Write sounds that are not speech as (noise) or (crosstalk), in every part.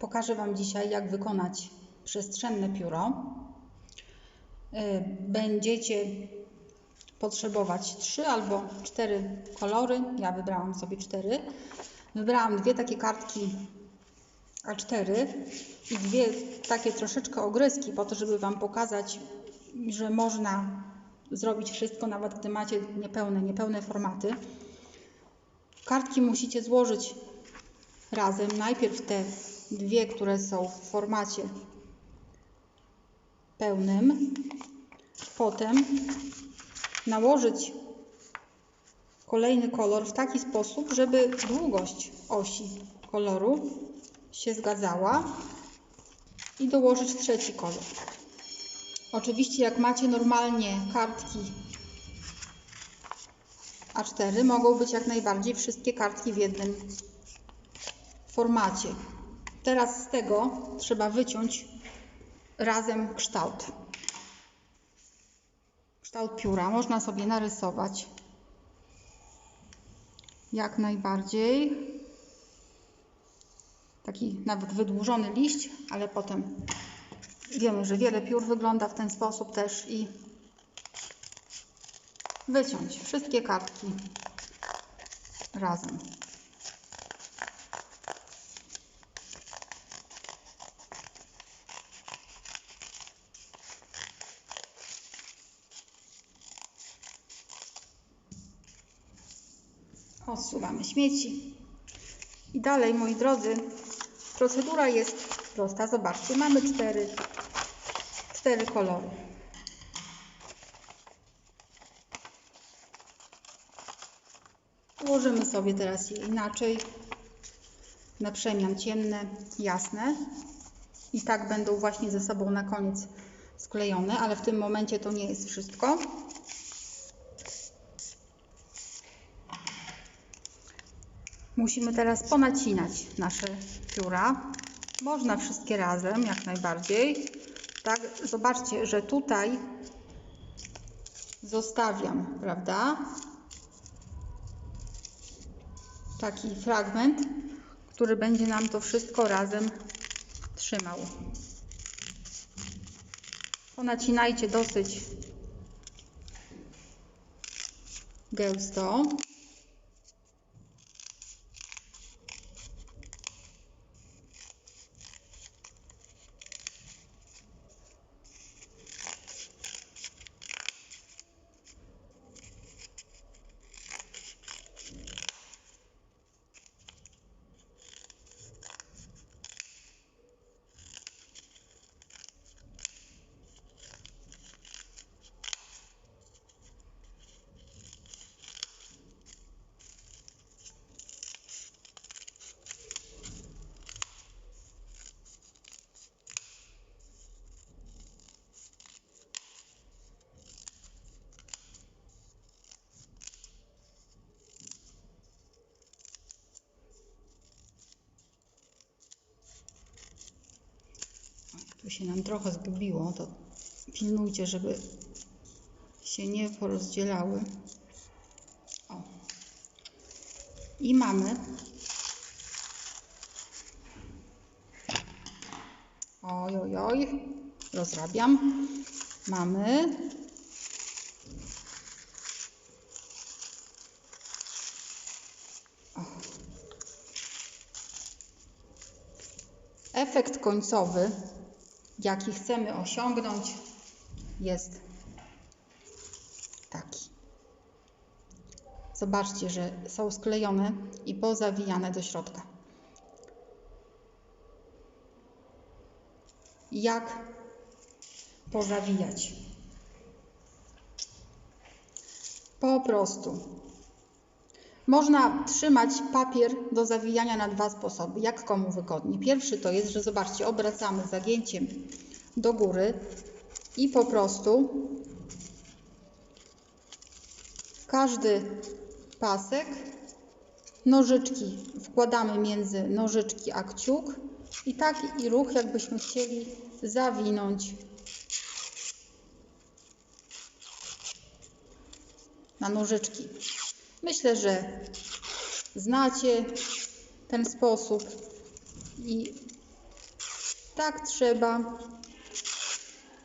Pokażę Wam dzisiaj, jak wykonać przestrzenne pióro. Y, Będziecie potrzebować trzy albo cztery kolory. Ja wybrałam sobie cztery. Wybrałam dwie takie kartki A4 i dwie takie troszeczkę ogryski, po to, żeby Wam pokazać, że można zrobić wszystko, nawet gdy macie niepełne, niepełne formaty. Kartki musicie złożyć razem. Najpierw te dwie, które są w formacie pełnym. Potem nałożyć kolejny kolor w taki sposób, żeby długość osi koloru się zgadzała i dołożyć trzeci kolor. Oczywiście jak macie normalnie kartki A4 mogą być jak najbardziej wszystkie kartki w jednym formacie. Teraz z tego trzeba wyciąć razem kształt. Kształt pióra można sobie narysować jak najbardziej. Taki nawet wydłużony liść, ale potem wiemy, że wiele piór wygląda w ten sposób też i wyciąć wszystkie kartki razem. Odsuwamy śmieci. I dalej, moi drodzy, procedura jest prosta. Zobaczcie, mamy cztery, cztery kolory. Ułożymy sobie teraz je inaczej. Na przemian ciemne, jasne. I tak będą właśnie ze sobą na koniec sklejone, ale w tym momencie to nie jest wszystko. Musimy teraz ponacinać nasze pióra. Można wszystkie razem, jak najbardziej. Tak, zobaczcie, że tutaj zostawiam, prawda? Taki fragment, który będzie nam to wszystko razem trzymał. Ponacinajcie dosyć gęsto. Tu się nam trochę zgubiło, to pilnujcie, żeby się nie porozdzielały. O. I mamy Oj, oj, oj. Rozrabiam. Mamy. Efekt końcowy, jaki chcemy osiągnąć, jest taki. Zobaczcie, że są sklejone i pozawijane do środka. Jak pozawijać? Po prostu. Można trzymać papier do zawijania na dwa sposoby, jak komu wygodnie. Pierwszy to jest, że zobaczcie, obracamy zagięciem do góry i po prostu każdy pasek, nożyczki wkładamy między nożyczki a kciuk i taki ruch, jakbyśmy chcieli zawinąć na nożyczki. Myślę, że znacie ten sposób i Tak trzeba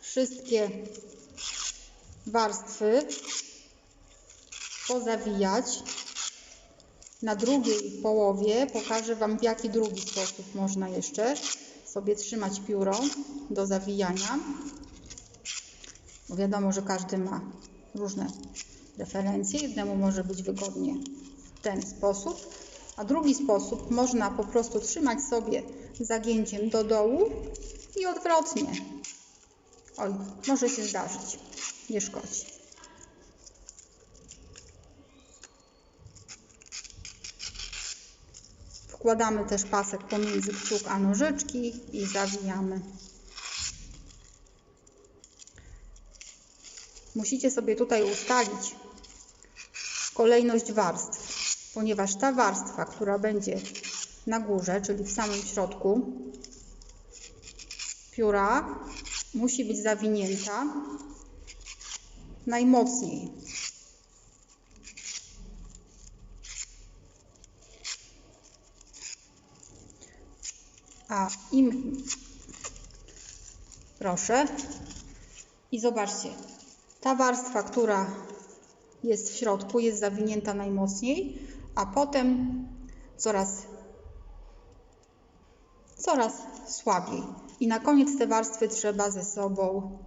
wszystkie warstwy pozawijać. Na drugiej połowie pokażę Wam, w jaki drugi sposób można jeszcze sobie trzymać pióro do zawijania. Bo wiadomo, że każdy ma różne referencje. Jednemu może być wygodnie w ten sposób, a drugi sposób można po prostu trzymać sobie zagięciem do dołu i odwrotnie. Oj, może się zdarzyć. Nie szkodzi. Wkładamy też pasek pomiędzy kciuk a nożyczki i zawijamy. Musicie sobie tutaj ustalić kolejność warstw, ponieważ ta warstwa, która będzie na górze, czyli w samym środku pióra, musi być zawinięta najmocniej. A im proszę i zobaczcie, ta warstwa, która jest w środku, jest zawinięta najmocniej, a potem coraz coraz słabiej. I na koniec te warstwy trzeba ze sobą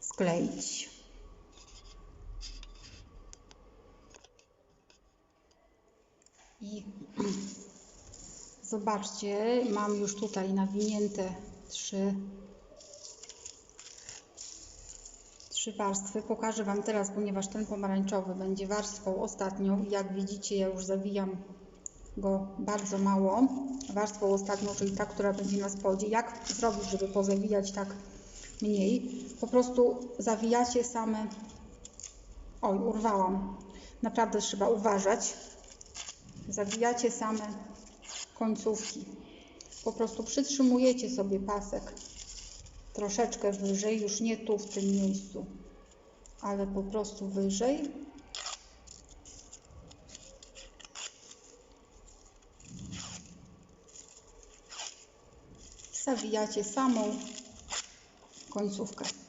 skleić. I (clears throat) zobaczcie, mam już tutaj nawinięte trzy, trzy warstwy. Pokażę Wam teraz, ponieważ ten pomarańczowy będzie warstwą ostatnią. Jak widzicie, ja już zawijam go bardzo mało. Warstwą ostatnią, czyli ta, która będzie na spodzie. Jak zrobić, żeby pozawijać tak mniej? Po prostu zawijacie same... Oj, urwałam. Naprawdę trzeba uważać. Zawijacie same końcówki. Po prostu przytrzymujecie sobie pasek troszeczkę wyżej, już nie tu w tym miejscu, ale po prostu wyżej. Zawijacie samą końcówkę.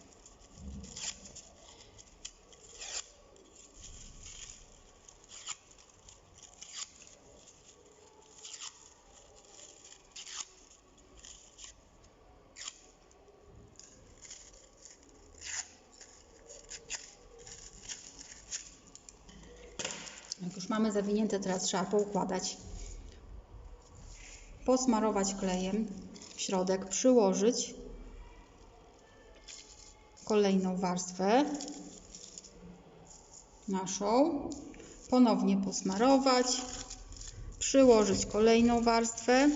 Mamy zawinięte, teraz trzeba poukładać. Posmarować klejem środek, przyłożyć kolejną warstwę naszą, ponownie posmarować, przyłożyć kolejną warstwę.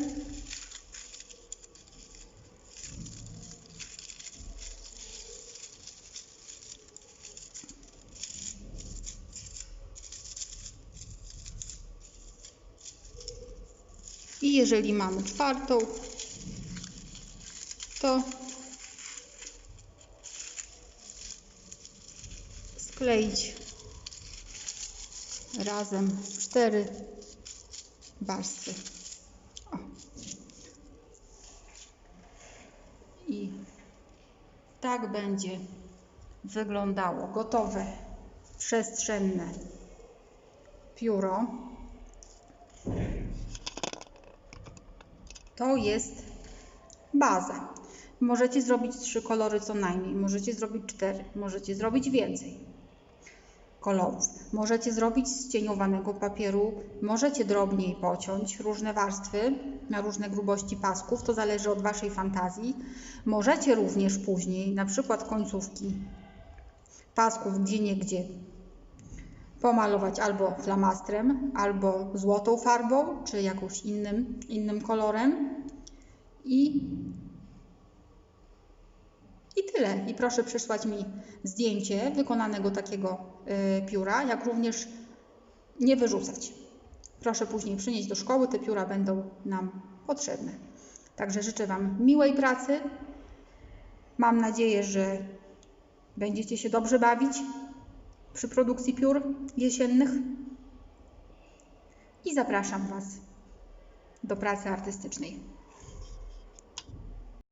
I jeżeli mamy czwartą, to skleić razem cztery warstwy. O. I tak będzie wyglądało gotowe przestrzenne pióro. To jest baza. Możecie zrobić trzy kolory co najmniej, możecie zrobić cztery, możecie zrobić więcej kolorów. Możecie zrobić z cieniowanego papieru, możecie drobniej pociąć różne warstwy na różne grubości pasków, to zależy od Waszej fantazji. Możecie również później, na przykład końcówki pasków gdzie niegdzie pomalować albo flamastrem, albo złotą farbą, czy jakąś innym, innym kolorem i i tyle. I proszę przysłać mi zdjęcie wykonanego takiego y, pióra, jak również nie wyrzucać. Proszę później przynieść do szkoły, te pióra będą nam potrzebne. Także życzę Wam miłej pracy. Mam nadzieję, że będziecie się dobrze bawić przy produkcji piór jesiennych. I zapraszam Was do pracy artystycznej.